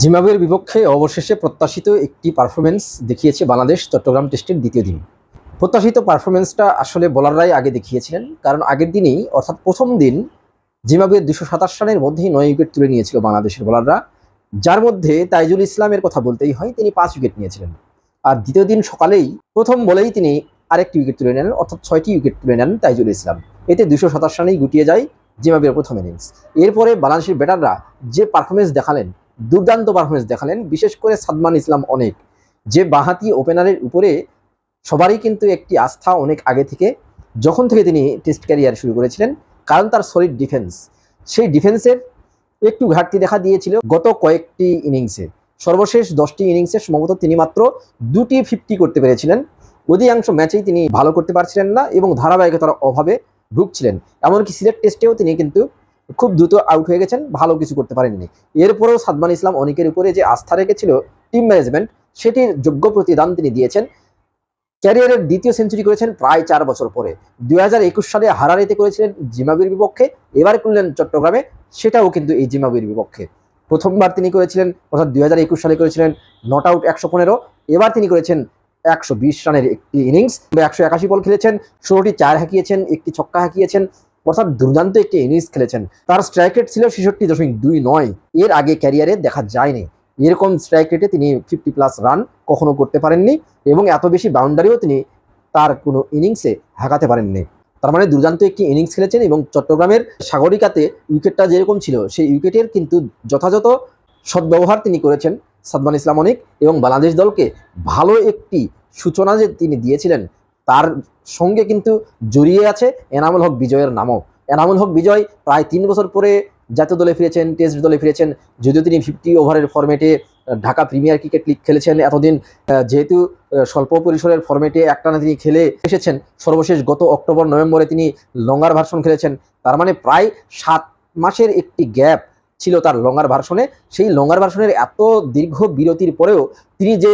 জিম্বাবুয়ের বিপক্ষে অবশেষে প্রত্যাশিত একটি পারফরমেন্স দেখিয়েছে বাংলাদেশ চট্টগ্রাম টেস্টের দ্বিতীয় দিন। প্রত্যাশিত পারফরমেন্সটা আসলে বোলাররাই আগে দেখিয়েছিলেন, কারণ আগের দিনেই, অর্থাৎ প্রথম দিন, জিম্বাবুয়ের দুশো সাতাশ রানের মধ্যেই নয় উইকেট তুলে নিয়েছিল বাংলাদেশের বোলাররা। যার মধ্যে তাইজুল ইসলামের কথা বলতেই হয়, তিনি পাঁচ উইকেট নিয়েছিলেন। আর দ্বিতীয় দিন সকালেই, প্রথম বলেই তিনি আরেকটি উইকেট তুলে নেন, অর্থাৎ ছয়টি উইকেট তুলে নেন তাইজুল ইসলাম। এতে দুশো সাতাশ রানেই গুটিয়ে যায় জিম্বাবুয়ের প্রথম ইনিংস এরপরে বাংলাদেশের ব্যাটাররা যে পারফরমেন্স দেখালেন দুর্দান্ত পারফরমেন্স দেখালেন। বিশেষ করে সাদমান ইসলাম অনেক। যে বাহাতি ওপেনারের উপরে সবারই কিন্তু একটি আস্থা অনেক আগে থেকে, যখন থেকে তিনি টেস্ট ক্যারিয়ার শুরু করেছিলেন, কারণ তার সলিড ডিফেন্স সেই ডিফেন্সের একটু ঘাটতি দেখা দিয়েছিল গত কয়েকটি ইনিংসে সর্বশেষ দশটি ইনিংসে সম্ভবত তিনি মাত্র দুটি ফিফটি করতে পেরেছিলেন। অধিকাংশ ম্যাচেই তিনি ভালো করতে পারছিলেন না এবং ধারাবাহিকতার অভাবে ভুগছিলেন। এমনকি সিলেট টেস্টেও তিনি কিন্তু খুব দ্রুত আউট হয়ে গেছেন, ভালো কিছু করতে পারেননি। এরপরেও সাদমান ইসলাম অনেকের উপরে যে আস্থা রেখেছিল টিম ম্যানেজমেন্ট সেটির যোগ্য প্রতিদান তিনি দিয়েছেন। ক্যারিয়ারের দ্বিতীয় সেঞ্চুরি করেছেন প্রায় চার বছর পরে। দুই হাজার একুশ সালে হারারিতে করেছিলেন জিম্বাবুয়ের বিপক্ষে, এবার করলেন চট্টগ্রামে, সেটাও কিন্তু এই জিম্বাবুয়ের বিপক্ষে। প্রথমবার তিনি করেছিলেন, অর্থাৎ একুশ সালে করেছিলেন নট আউট একশো পনেরো, এবার তিনি করেছেন একশো বিশ রানের একটি ইনিংস একশো একাশি বল খেলেছেন, ষোলোটি চার হাঁকিয়েছেন, একটি ছক্কা হাঁকিয়েছেন অর্থাৎ দুর্দান্ত একটি ইনিংস খেলেছেন। তার স্ট্রাইক রেট ছিল ছেষট্টি দশমিক দুই নয়। এর আগে ক্যারিয়ারে দেখা যায়নি। এরকম স্ট্রাইক রেটে তিনি ফিফটি প্লাস রান কখনো করতে পারেননি এবং এত বেশি বাউন্ডারিও তিনি তার কোনো ইনিংসে হাঁকাতে পারেননি। তার মানে দুর্দান্ত একটি ইনিংস খেলেছেন এবং চট্টগ্রামের সাগরিকাতে উইকেটটা যেরকম ছিল, সেই উইকেটের কিন্তু যথাযথ সদ্ব্যবহার তিনি করেছেন সাদমান ইসলাম অনিক এবং বাংলাদেশ দলকে ভালো একটি সূচনা যে তিনি দিয়েছিলেন তার সঙ্গে কিন্তু জড়িয়ে আছে এনামুল হক বিজয়ের নামও। এনামুল হক বিজয় প্রায় তিন বছর পরে জাতীয় দলে ফিরেছেন, টেস্ট দলে ফিরেছেন, যদিও তিনি ফিফটি ওভারের ফরম্যাটে ঢাকা প্রিমিয়ার ক্রিকেট লিগ খেলেছেন। এতদিন যেহেতু স্বল্প পরিসরের ফরম্যাটে একটানা তিনি খেলে এসেছেন, সর্বশেষ গত অক্টোবর, নভেম্বরে তিনি লঙ্গার ভার্সন খেলেছেন। তার মানে প্রায় সাত মাসের একটি গ্যাপ ছিল তার লঙ্গার ভার্সনে সেই লঙ্গার ভার্সনের এত দীর্ঘ বিরতির পরেও তিনি যে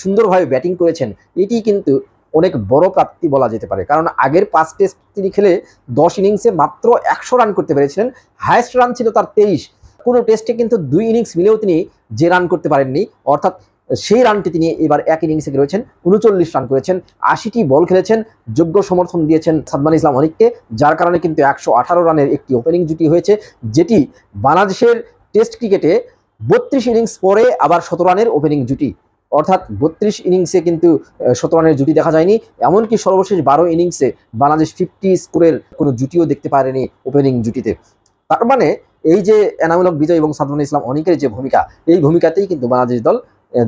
সুন্দরভাবে ব্যাটিং করেছেন, এটি কিন্তু অনেক বড় প্রাপ্তি বলা যেতে পারে। কারণ আগের পাঁচ টেস্ট তিনি খেলে দশ ইনিংসে মাত্র একশো রান করতে পেরেছিলেন। হায়েস্ট রান ছিল তার তেইশ। কোনো টেস্টে কিন্তু দুই ইনিংস মিলেও তিনি যে রান করতে পারেননি। অর্থাৎ সেই রানটি তিনি এবার এক ইনিংসে রয়েছেন উনচল্লিশ রান করেছেন, আশিটি বল খেলেছেন, যোগ্য সমর্থন দিয়েছেন সাদমান ইসলাম অনিককে, যার কারণে কিন্তু একশো আঠারো রানের একটি ওপেনিং জুটি হয়েছে, যেটি বাংলাদেশের টেস্ট ক্রিকেটে বত্রিশ ইনিংস পরে আবার শত রানের ওপেনিং জুটি। অর্থাৎ বত্রিশ ইনিংসে কিন্তু শত রানের জুটি দেখা যায়নি। এমনকি সর্বশেষ বারো ইনিংসে বাংলাদেশ ফিফটি স্কোরের কোনো জুটিও দেখতে পারেনি ওপেনিং জুটিতে। তার মানে এই যে এনামূলক বিজয় এবং সাদমান ইসলাম অনেকের যে ভূমিকা, এই ভূমিকাতেই কিন্তু বাংলাদেশ দল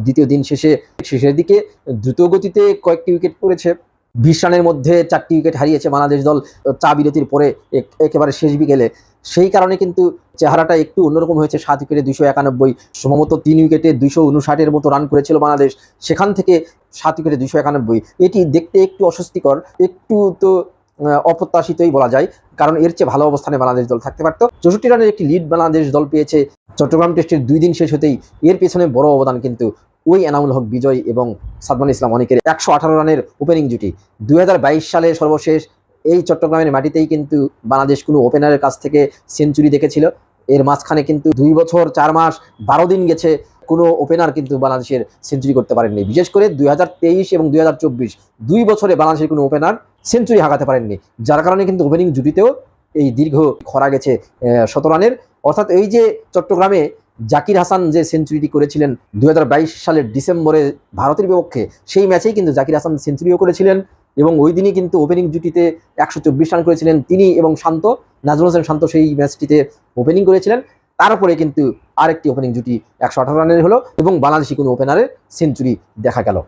দ্বিতীয় দিন শেষে, শেষের দিকে দ্রুত গতিতে কয়েকটি উইকেট পড়েছে। বিশ রানের মধ্যে চারটি উইকেট হারিয়েছে বাংলাদেশ দল চা বিরতির পরে একেবারে শেষ বিকেলে। সেই কারণে কিন্তু চেহারাটা একটু অন্যরকম হয়েছে। সাত উইকেটে দুইশো একানব্বই, সম্ভবত তিন উইকেটে দুইশো উনষাটের মতো রান করেছিল বাংলাদেশ। সেখান থেকে সাত উইকেটে দুইশো একানব্বই। এটি দেখতে একটু অস্বস্তিকর, একটু তো অপ্রত্যাশিতই বলা যায়, কারণ এর চেয়ে ভালো অবস্থানে বাংলাদেশ দল থাকতে পারত। চৌষট্টি রানের একটি লিড বাংলাদেশ দল পেয়েছে। চট্টগ্রাম টেস্টের দুই দিন শেষ হতেই এর পেছনে বড় অবদান কিন্তু ওই এনামুল হক বিজয় এবং সাদমান ইসলাম অনেকের একশো আঠারো রানের ওপেনিং জুটি। দুই হাজার বাইশ সালে সর্বশেষ এই চট্টগ্রামের মাটিতেই কিন্তু বাংলাদেশ কোনো ওপেনারের কাছ থেকে সেঞ্চুরি দেখেছিল। এর মাঝখানে কিন্তু দুই বছর, চার মাস, বারো দিন গেছে কোনো ওপেনার কিন্তু বাংলাদেশের সেঞ্চুরি করতে পারেননি। বিশেষ করে দুই হাজার তেইশ এবং দুই দুই বছরে বাংলাদেশের কোনো ওপেনার সেঞ্চুরি হাঁকাতে পারেননি। যার কারণে কিন্তু ওপেনিং জুটিতেও এই দীর্ঘ খরা গেছে শত রানের। অর্থাৎ এই যে চট্টগ্রামে জাকির হাসান যে সেঞ্চুরিটি করেছিলেন দুই হাজার বাইশ সালের ডিসেম্বরে ভারতের বিপক্ষে, সেই ম্যাচেই কিন্তু জাকির হাসান সেঞ্চুরিও করেছিলেন। এবং ওই দিনই কিন্তু ওপেনিং জুটিতে একশো চব্বিশ রান করেছিলেন তিনি এবং শান্ত, নাজমুল হোসেন শান্ত সেই ম্যাচটিতে ওপেনিং করেছিলেন। তারপরে কিন্তু আরেকটি ওপেনিং জুটি একশো আঠারো রানের হলো এবং বাংলাদেশি কোনো ওপেনারের সেঞ্চুরি দেখা গেল।